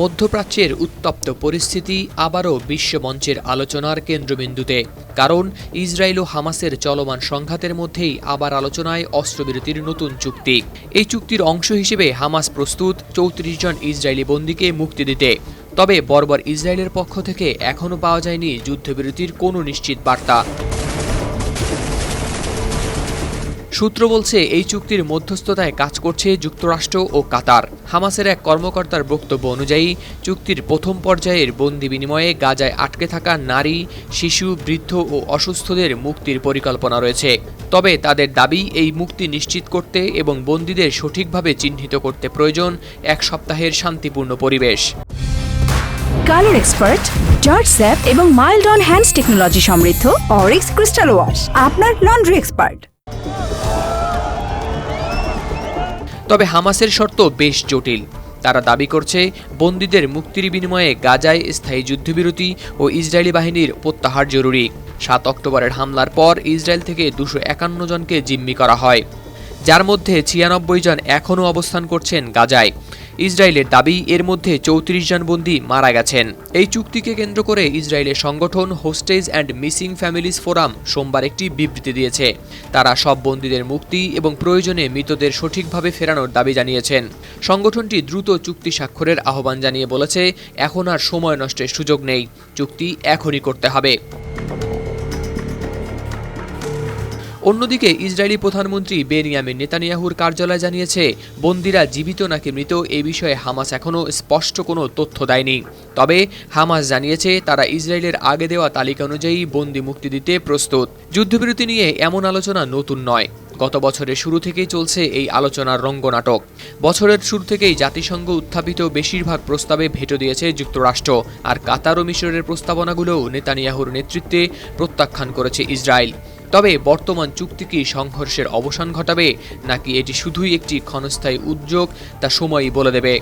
মধ্যপ্রাচ্যের উত্তপ্ত পরিস্থিতি আবারও বিশ্বমঞ্চের আলোচনার কেন্দ্রবিন্দুতে, কারণ ইসরায়েল ও হামাসের চলমান সংঘাতের মধ্যেই আবার আলোচনায় অস্ত্রবিরতির নতুন চুক্তি। এই চুক্তির অংশ হিসেবে হামাস প্রস্তুত চৌত্রিশ জন ইসরায়েলি বন্দীকে মুক্তি দিতে। তবে বর্বর ইসরায়েলের পক্ষ থেকে এখনও পাওয়া যায়নি যুদ্ধবিরতির কোনো নিশ্চিত বার্তা। সূত্র বলছে, এই চুক্তির মধ্যস্থতায় কাজ করছে যুক্তরাষ্ট্র ও কাতার। হামাসের এক কর্মকর্তার বক্তব্য অনুযায়ী, চুক্তির প্রথম পর্যায়ের বন্দি বিনিময়ে গাজায় আটকে থাকা নারী, শিশু, বৃদ্ধ ও অসুস্থদের মুক্তির পরিকল্পনা রয়েছে। তবে তাদের দাবি, এই মুক্তি নিশ্চিত করতে এবং বন্দীদের সঠিকভাবে চিহ্নিত করতে প্রয়োজন এক সপ্তাহের শান্তিপূর্ণ পরিবেশ। কালার এক্সপার্ট জর্জ স্যাপ এবং মাইল্ড অন হ্যান্ডস টেকনোলজি সমৃদ্ধ অরিক্স ক্রিস্টাল ওয়াশ, আপনার লন্ড্রি এক্সপার্ট। তবে হামাসের শর্ত বেশ জটিল। তারা দাবি করছে, বন্দীদের মুক্তির বিনিময়ে গাজায় স্থায়ী যুদ্ধবিরতি ও ইসরায়েলি বাহিনীর প্রত্যাহার জরুরি। সাত অক্টোবরের হামলার পর ইসরায়েল থেকে দুশো একান্ন জনকে জিম্মি করা হয়, যার মধ্যে ছিয়ানব্বই জন এখনও অবস্থান করছেন গাজায়। ইসরায়েলের দাবি, এর মধ্যে চৌত্রিশ জন বন্দী মারা গেছেন। এই চুক্তিকে কেন্দ্র করে ইসরায়েলের সংগঠন hostage and missing families forum সোমবার একটি বিবৃতি দিয়েছে। তারা সব বন্দীদের মুক্তি এবং প্রয়োজনে মৃতদের সঠিকভাবে ফেরানোর দাবি জানিয়েছেন। সংগঠনটি দ্রুত চুক্তি স্বাক্ষরের আহ্বান জানিয়ে বলেছে, এখন আর সময় নষ্টের সুযোগ নেই। চুক্তি এখনই করতে হবে। অন্যদিকে ইসরায়েলি প্রধানমন্ত্রী বেনিয়ামিন নেতানিয়াহুর কার্যালয় জানিয়েছে, বন্দিরা জীবিত নাকি মৃত এ বিষয়ে হামাস এখনও স্পষ্ট কোনো তথ্য দেয়নি। তবে হামাস জানিয়েছে, তারা ইসরায়েলের আগে দেওয়া তালিকা অনুযায়ী বন্দি মুক্তি দিতে প্রস্তুত। যুদ্ধবিরতি নিয়ে এমন আলোচনা নতুন নয়। গত বছরের শুরু থেকেই চলছে এই আলোচনার রঙ্গনাটক। বছরের শুরু থেকেই জাতিসংঘ উত্থাপিত বেশিরভাগ প্রস্তাবে ভেটো দিয়েছে যুক্তরাষ্ট্র। আর কাতার ও মিশরের প্রস্তাবনাগুলোও নেতানিয়াহুর নেতৃত্বে প্রত্যাখ্যান করেছে ইসরায়েল। তবে বর্তমান চুক্তি কি সংঘর্ষের অবসান ঘটাবে, নাকি এটি শুধুই একটি ক্ষণস্থায়ী উদ্যোগ, তা সময়ই বলে দেবে।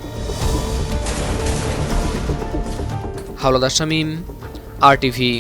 হাওলাদার শামীম, আর টিভি